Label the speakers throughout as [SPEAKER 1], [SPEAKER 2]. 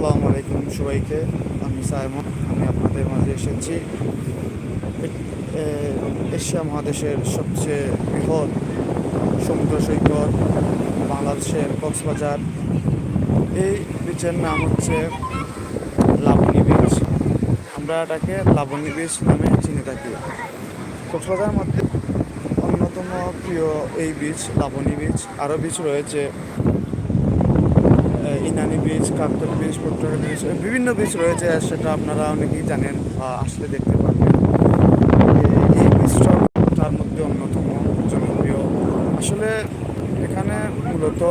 [SPEAKER 1] আসসালামু আলাইকুম সবাইকে। আমি সাইমন, আমি আপনাদের মাঝে এসেছি। এশিয়া মহাদেশের সবচেয়ে বৃহৎ সমুদ্র সৈকত বাংলাদেশের কক্সবাজার। এই বিচের নাম হচ্ছে লাবণী বিচ আমরা এটাকে লাবণী বিচ নামে চিনে থাকি। কক্সবাজারের মধ্যে অন্যতম প্রিয় এই বিচ লাবণী বিচ আরও বিচ রয়েছে। ইনানি বিচ কাকতল বিচ পট্টর এ বিভিন্ন বিচ রয়েছে, সেটা আপনারা অনেকেই জানেন বা আসলে দেখতে পারবেন। এই বিচটাও তার মধ্যে অন্যতম জনপ্রিয়। আসলে এখানে মূলত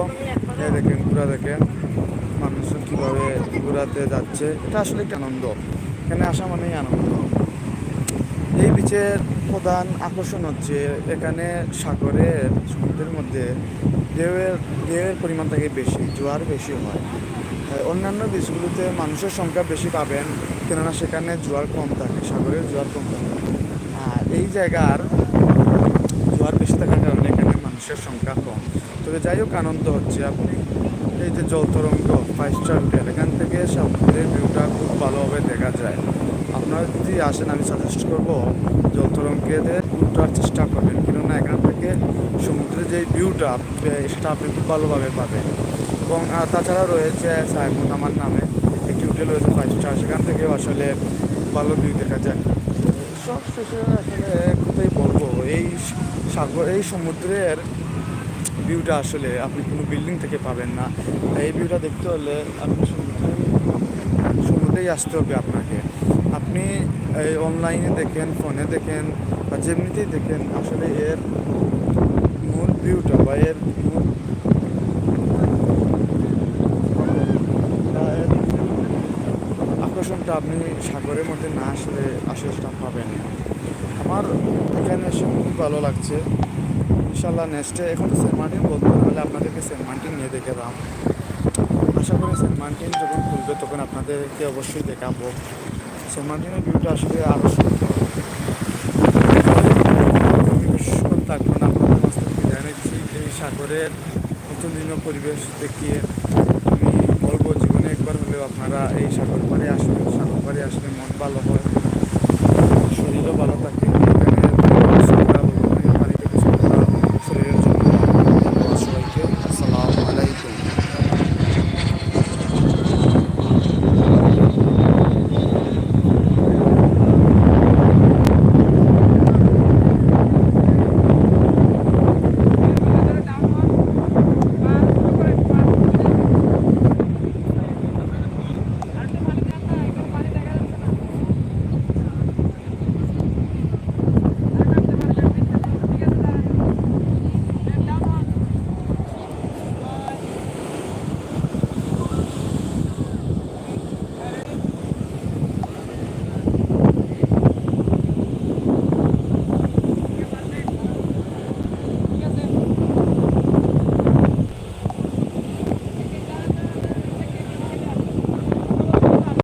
[SPEAKER 1] দেখেন ঘোরা দেখেন মানুষজন কীভাবে ঘোরাতে যাচ্ছে, এটা আসলে একটা আনন্দ। এখানে আসা মানেই আনন্দ। এই বিচের প্রধান আকর্ষণ হচ্ছে এখানে সাগরের সমুদ্রের মধ্যে ঢেউয়ের ঢেউয়ের পরিমাণ থাকে বেশি, জোয়ার বেশি হয়। অন্যান্য বিচগুলোতে মানুষের সংখ্যা বেশি পাবেন, কেননা সেখানে জোয়ার কম থাকে সাগরের জোয়ার কম থাকে। আর এই জায়গার জোয়ার বেশি থাকার কারণে এখানে মানুষের সংখ্যা কম। তবে যাই হোক, আনন্দ হচ্ছে আপনি। এই যে জল তরঙ্গ ফাইভ স্টার হোটেল এখান থেকে সমুদ্রের ভিউটা খুব ভালোভাবে দেখা যায়। আপনারা যদি আসেন, আমি সাজেস্ট করব তরঙ্গেতে উঠার চেষ্টা করবেন। কেননা এখান থেকে সমুদ্রের যে ভিউটা সেটা আপনি খুব ভালোভাবে পাবেন। এবং তাছাড়া রয়েছে সাইমন আমার নামে একটি হোটেল রয়েছে ফাইভ স্টার সেখান থেকেও আসলে ভালো ভিউ দেখা যায়। সব শেষে আসলে কোথায় বলব, এই সাগর, এই সমুদ্রের ভিউটা আসলে আপনি কোনো বিল্ডিং থেকে পাবেন না। এই ভিউটা দেখতে হলে আপনি সমুদ্রে সমুদ্রেই আসতে হবে আপনাকে। আপনি, এই অনলাইনে দেখেন ফোনে দেখেন, বা যেমনিতেই দেখেন, আসলে এর মূল ভিউটা বা এর মূল আকর্ষণটা আপনি সাগরের মধ্যে না আসলে সেটা পাবেন। আমার এখানে এসে খুব ভালো লাগছে। ইনশাল্লাহ নেক্সটে এখন তো সেন্ট মার্টিন বলতে তাহলে আপনাদেরকে সেন্ট মার্টিন নিয়ে দেখে দাম আশা করি সেন্ট মার্টিন যখন খুলবে, তখন আপনাদেরকে অবশ্যই দেখাবো। সেন্ট মার্টিনের ভিউটা আসলে আরও সুন্দর না আপনাদের বিদায় এই সাগরের নতুন পরিবেশ দেখিয়ে আমি বলব জীবনে একবার হলেও আপনারা এই সাগর পাড়ে আসবেন সাগর পাড়ে আসলে মন ভালো হয়।